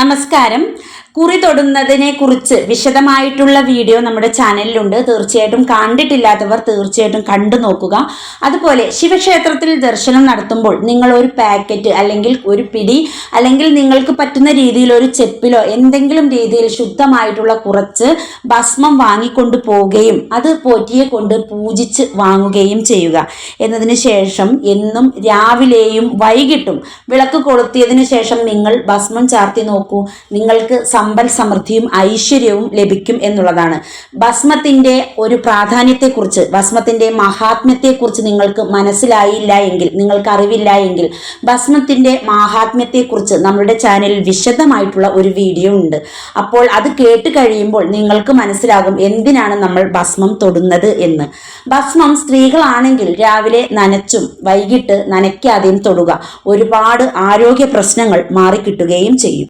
നമസ്കാരം. കുറി തൊടുന്നതിനെ കുറിച്ച് വിശദമായിട്ടുള്ള വീഡിയോ നമ്മുടെ ചാനലിലുണ്ട്. തീർച്ചയായിട്ടും കണ്ടിട്ടില്ലാത്തവർ തീർച്ചയായിട്ടും കണ്ടു നോക്കുക. അതുപോലെ ശിവക്ഷേത്രത്തിൽ ദർശനം നടത്തുമ്പോൾ നിങ്ങൾ ഒരു പാക്കറ്റ് അല്ലെങ്കിൽ ഒരു പിടി അല്ലെങ്കിൽ നിങ്ങൾക്ക് പറ്റുന്ന രീതിയിൽ ഒരു ചെപ്പിലോ എന്തെങ്കിലും രീതിയിൽ ശുദ്ധമായിട്ടുള്ള കുറച്ച് ഭസ്മം വാങ്ങിക്കൊണ്ട് പോവുകയും അത് പോറ്റിയെ കൊണ്ട് പൂജിച്ച് വാങ്ങുകയും ചെയ്യുക. എന്നതിന് ശേഷം എന്നും രാവിലെയും വൈകിട്ടും വിളക്ക് കൊളുത്തിയതിനു ശേഷം നിങ്ങൾ ഭസ്മം ചാർത്തി നോക്കൂ. നിങ്ങൾക്ക് സമ്പൽ സമൃദ്ധിയും ഐശ്വര്യവും ലഭിക്കും എന്നുള്ളതാണ്. ഭസ്മത്തിന്റെ ഒരു പ്രാധാന്യത്തെക്കുറിച്ച് ഭസ്മത്തിന്റെ മഹാത്മ്യത്തെക്കുറിച്ച് നിങ്ങൾക്ക് മനസ്സിലായില്ല എങ്കിൽ നിങ്ങൾക്ക് അറിവില്ല എങ്കിൽ ഭസ്മത്തിന്റെ മഹാത്മ്യത്തെക്കുറിച്ച് നമ്മുടെ ചാനലിൽ വിശദമായിട്ടുള്ള ഒരു വീഡിയോ ഉണ്ട്. അപ്പോൾ അത് കേട്ട് കഴിയുമ്പോൾ നിങ്ങൾക്ക് മനസ്സിലാകും എന്തിനാണ് നമ്മൾ ഭസ്മം തൊടുന്നത് എന്ന്. ഭസ്മം സ്ത്രീകളാണെങ്കിൽ രാവിലെ നനച്ചും വൈകിട്ട് നനയ്ക്കാതെയും തൊടുക. ഒരുപാട് ആരോഗ്യ പ്രശ്നങ്ങൾ മാറിക്കിട്ടുകയും ചെയ്യും.